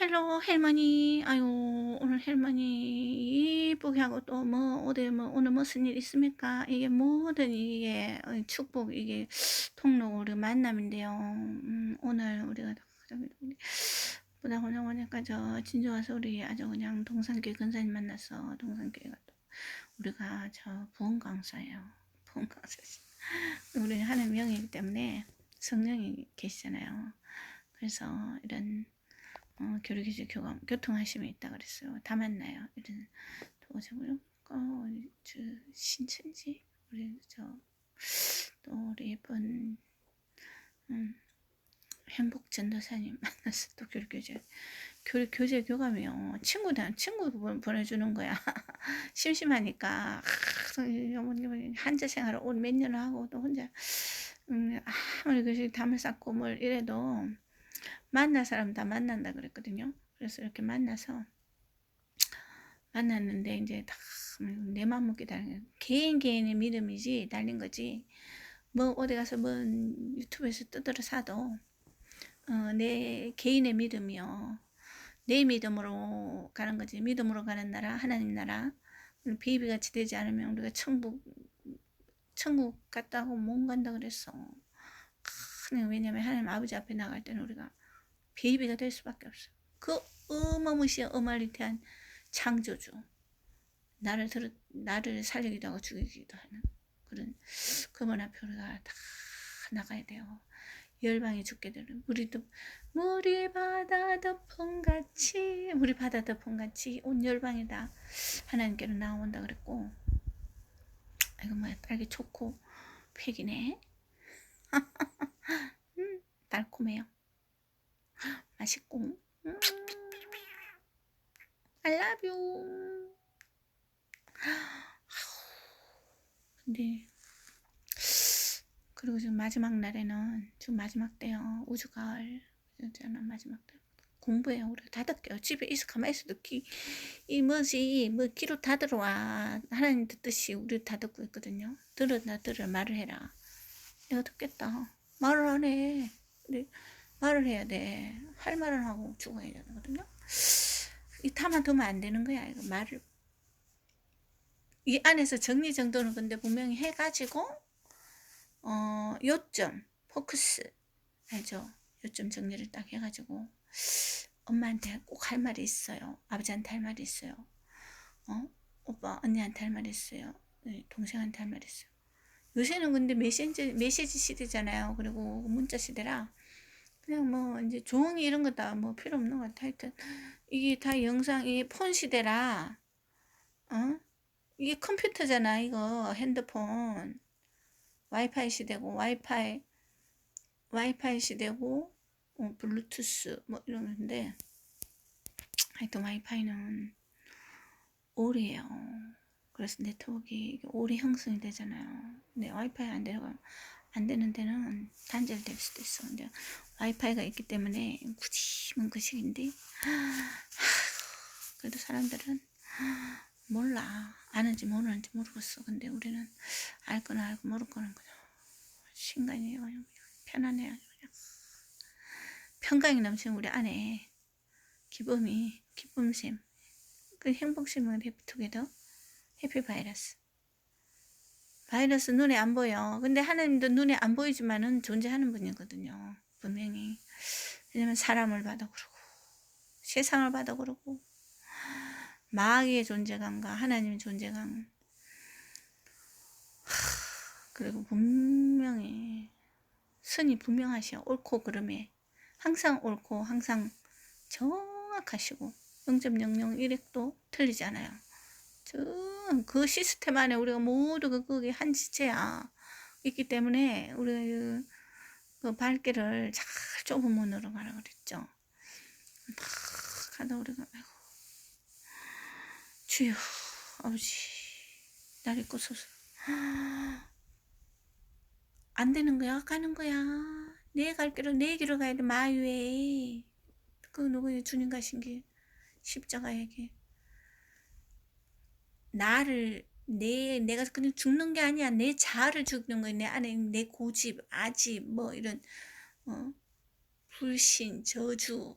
헬로 할머니 아유 오늘 할머니 이쁘게 하고 또 뭐 어디 뭐 오늘 무슨 일 있습니까? 이게 모든 이게 어, 축복 이게 통로 우리 만남인데요. 음, 오늘 우리가 보다 보다 보니까 저 진주 와서 우리 아주 그냥 동산교회 근사님 만나서 동산교회가 또 우리가 저 부흥 강사예요. 부흥 강사. 우리는 하나님 명이기 때문에 성령이 계시잖아요. 그래서 이런 어, 교류기지 교감 교통하심이 있다 그랬어요. 다 만나요. 이런 도저고요. 어, 저 신천지 우리 저또 우리 예쁜 음, 행복 전도사님 만나서 또 교류 교제 교류 교제 교감이요. 친구들 친구 보내주는 거야. 심심하니까 한자 생활을 온 몇 년을 하고 또 혼자 음, 아무리 그 담을 쌓고 뭘 이래도 만날 사람 다 만난다 그랬거든요. 그래서 이렇게 만나서 만났는데 이제 다 내 맘 먹기 달린 개인 개인의 믿음이지 달린 거지. 뭐 어디 가서 뭐 유튜브에서 뜯어러 사도 어, 내 개인의 믿음이요. 내 믿음으로 가는 거지. 믿음으로 가는 나라, 하나님 나라. 베이비 같이 되지 않으면 우리가 천국 천국 갔다고 못 간다 그랬어. 왜냐면 하나님 아버지 앞에 나갈 때는 우리가 베이비가 될 수밖에 없어. 그 어마무시한 어마리태한 창조주. 나를 들 나를 살리기도 하고 죽이기도 하는 그런 앞에 우리가 다 나가야 돼요. 열방이 죽게 되는 우리도 물이 바다 덮은 같이 우리 바다 덮은 같이 온 열방이 다 하나님께로 나온다 그랬고 이거 뭐야 딸기 초코 팩이네 음, 달콤해요 맛있고. 음, I love you. 근데 그리고 지금 마지막 날에는 지금 마지막 때요. 우주가을. 저는 마지막 때 공부해요 우리. 다 듣게요. 집에 있어 가만히 있어도 기, 이 뭐지? 뭐 귀로 다 들어와. 하나님 듣듯이 우리 다 듣고 있거든요. 들으나 들으 말을 해라. 내가 듣겠다. 말을 안 해 말을 해야 돼. 할 말을 하고 죽어야 되거든요. 이 타만 두면 안 되는 거야. 이거 말을. 이 안에서 정리정돈을 근데 분명히 해가지고, 어, 요점, 포커스. 알죠? 요점 정리를 딱 해가지고, 엄마한테 꼭 할 말이 있어요. 아버지한테 할 말이 있어요. 어? 오빠, 언니한테 할 말이 있어요. 네, 동생한테 할 말이 있어요. 요새는 근데 메시지, 메시지 시대잖아요. 그리고 문자 시대라. 그냥 뭐 이제 종이 이런 거 다 뭐 필요 없는 것 같아. 하여튼 이게 다 영상 이 폰 시대라. 어? 이게 컴퓨터잖아. 이거 핸드폰. 와이파이 시대고 와이파이 와이파이 시대고 어, 블루투스 뭐 이런 건데 하여튼 와이파이는 오래요. 그래서 네트워크 오래 형성이 되잖아요. 근데 와이파이 안 되면 안 되는 데는 단절될 수도 있어. 근데 와이파이가 있기 때문에 굳이 뭔그 식인데 그래도 사람들은 몰라 아는지 모르는지 모르겠어. 근데 우리는 알 거는 알고 모를 거는 그냥 신간이에요. 편안해요. 그냥 평강이 넘치는 우리 안에 기쁨이 기쁨심 그 행복심은 해피투게더 해피바이러스 바이러스 눈에 안 보여. 근데 하나님도 눈에 안 보이지만은 존재하는 분이거든요. 분명히. 왜냐면 사람을 받아 그러고, 세상을 받아 그러고, 마귀의 존재감과 하나님의 존재감. 그리고 분명히 선이 분명하시오. 옳고 그름에. 항상 옳고 항상 정확하시고 0.001획도 틀리지 않아요. 그 시스템 안에 우리가 모두 그 거기 한 지체야 있기 때문에 우리가 그, 그 발길을 잘 좁은 문으로 가라 그랬죠. 막 가다 우리가 아이고. 주여 아버지. 날 잊고소서. 안 되는 거야? 가는 거야? 내 갈 길은 내 길을 가야 돼. 마유에. 그 누구의 주님 가신 길. 십자가의 길 나를 내 내가 그냥 죽는 게 아니야. 내 자아를 죽는 거야. 내 안에 내 고집 아집 뭐 이런 어 불신 저주